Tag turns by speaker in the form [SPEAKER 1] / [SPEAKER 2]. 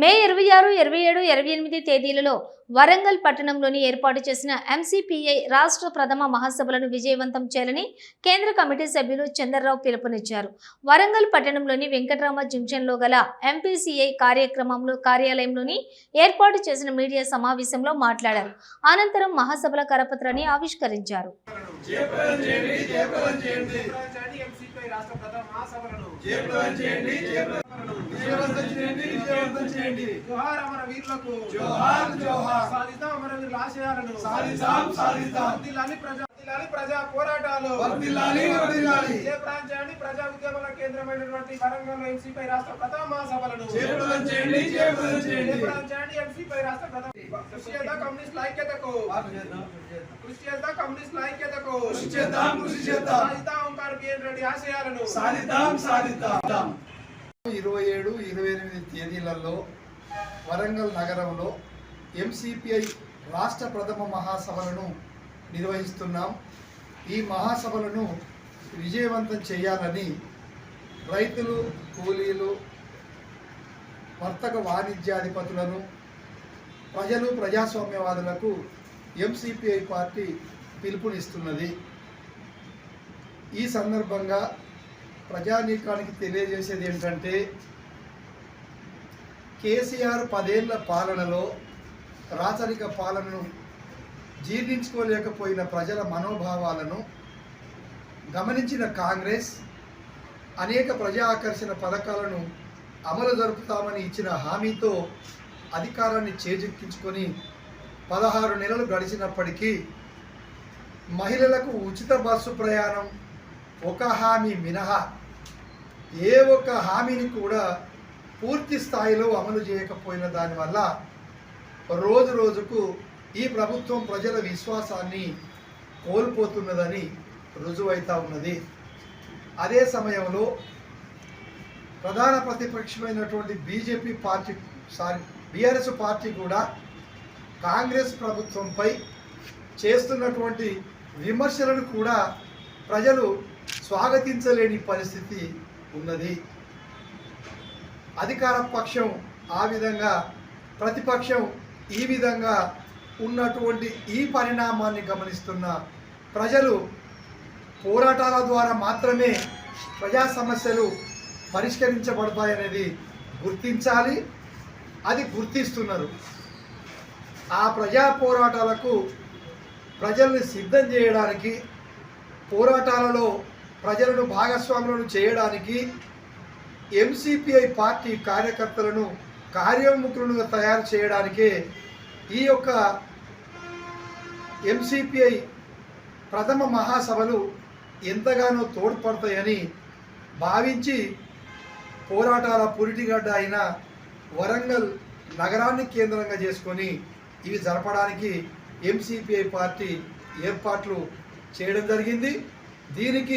[SPEAKER 1] మే ఇరవై ఆరు ఇరవై ఏడు ఇరవై ఎనిమిది తేదీలలో వరంగల్ పట్టణంలోని ఏర్పాటు చేసిన ఎంసీపీఐ రాష్ట్ర ప్రథమ మహాసభలను విజయవంతం చేయాలని కేంద్ర కమిటీ సభ్యులు చంద్రరావు పిలుపునిచ్చారు. వరంగల్ పట్టణంలోని వెంకటరామ జంక్షన్లో గల ఎంపీసీఐ కార్యక్రమంలో కార్యాలయంలోని ఏర్పాటు చేసిన మీడియా సమావేశంలో మాట్లాడారు. అనంతరం మహాసభల కరపత్రాన్ని ఆవిష్కరించారు.
[SPEAKER 2] రాష్ట్ర ప్రథమ మహాసభలను
[SPEAKER 3] విజయవంతం చేయండి విజయవంతం చేయండి.
[SPEAKER 2] జోహార్ అమర వీరులకు
[SPEAKER 3] జోహార్ జోహార్.
[SPEAKER 2] సాధిద్దాం అమర వీరుల ఆశయాలను.
[SPEAKER 3] సాధిద్దాం సాధిద్దాం.
[SPEAKER 2] వర్ధిల్లాలి ప్రజా వర్ధిల్లాలి ప్రజా పోరాటాలు.
[SPEAKER 3] వర్ధిల్లాలి వర్ధిల్లాలి.
[SPEAKER 2] జయప్రదం చేయండి ప్రజా ఉద్యమాల కేంద్రమైనటువంటి వరంగల్ ఎంసీపై రాష్ట్ర ప్రథమ మహాసభలను.
[SPEAKER 3] జయప్రదం చేయండి జయప్రదం చేయండి.
[SPEAKER 2] జయప్రదం చేయండి ఎంసీపై రాష్ట్ర ప్రథమ కృషి చేద్దాం కమ్యూనిస్ట్ ఐక్యతకు. కృషి చేద్దాం కమ్యూనిస్ట్ ఐక్యతకు.
[SPEAKER 3] కృషి చేద్దాం కృషి చేద్దాం.
[SPEAKER 2] సాధిద్దాం ఓంకార్ బిఎన్ రెడ్డి ఆశయాలను.
[SPEAKER 3] సాధిద్దాం సాధిద్దాం. ఏడు ఇరవై ఎనిమిది తేదీలలో వరంగల్ నగరంలో ఎంసిపిఐ రాష్ట్ర ప్రథమ మహాసభలను నిర్వహిస్తున్నాం. ఈ మహాసభలను విజయవంతం చేయాలని రైతులు కూలీలు వర్తక వాణిజ్యాధిపతులను ప్రజలు ప్రజాస్వామ్యవాదులకు ఎంసిపిఐ పార్టీ పిలుపునిస్తున్నది. ఈ సందర్భంగా ప్రజానీకానికి తెలియజేసేది ఏంటంటే కేసీఆర్ పదేళ్ళ పాలనలో రాచరిక పాలనను జీర్ణించుకోలేకపోయిన ప్రజల మనోభావాలను గమనించిన కాంగ్రెస్ అనేక ప్రజా ఆకర్షణ పథకాలను అమలు జరుపుతామని ఇచ్చిన హామీతో అధికారాన్ని చేజిక్కించుకొని పదహారు నెలలు గడిచినప్పటికీ మహిళలకు ఉచిత బస్సు ప్రయాణం ఒక హామీ మినహా. ఏ ఒక్క హామీని కూడా పూర్తి స్థాయిలో అమలు చేయకపోయిన దానివల్ల రోజు రోజుకు ఈ ప్రభుత్వం ప్రజల విశ్వాసాన్ని కోల్పోతున్నదని రుజువైతా ఉన్నది. అదే సమయంలో ప్రధాన ప్రతిపక్షమైనటువంటి BJP party sorry BRS party కూడా కాంగ్రెస్ ప్రభుత్వంపై చేస్తున్నటువంటి విమర్శలను కూడా ప్రజలు స్వాగతించలేని పరిస్థితి ఉన్నది. అధికార పక్షం ఆ విధంగా ప్రతిపక్షం ఈ విధంగా ఉన్నటువంటి ఈ పరిణామాన్ని గమనిస్తున్న ప్రజలు పోరాటాల ద్వారా మాత్రమే ప్రజా సమస్యలు పరిష్కరించబడతాయనేది గుర్తించాలి అది గుర్తిస్తున్నారు. ఆ ప్రజా పోరాటాలకు ప్రజల్ని సిద్ధం చేయడానికి పోరాటాలలో ప్రజలను భాగస్వాములను చేయడానికి ఎంసిపిఐ పార్టీ కార్యకర్తలను కార్యోన్ముఖులుగా తయారు చేయడానికే ఈ యొక్క ఎంసిపిఐ ప్రథమ మహాసభలు ఎంతగానో తోడ్పడతాయని భావించి పోరాటాల పురిటిగడ్డ అయిన వరంగల్ నగరాన్ని కేంద్రంగా చేసుకొని ఇవి జరపడానికి ఎంసిపిఐ పార్టీ ఏర్పాట్లు చేయడం జరిగింది. దీనికి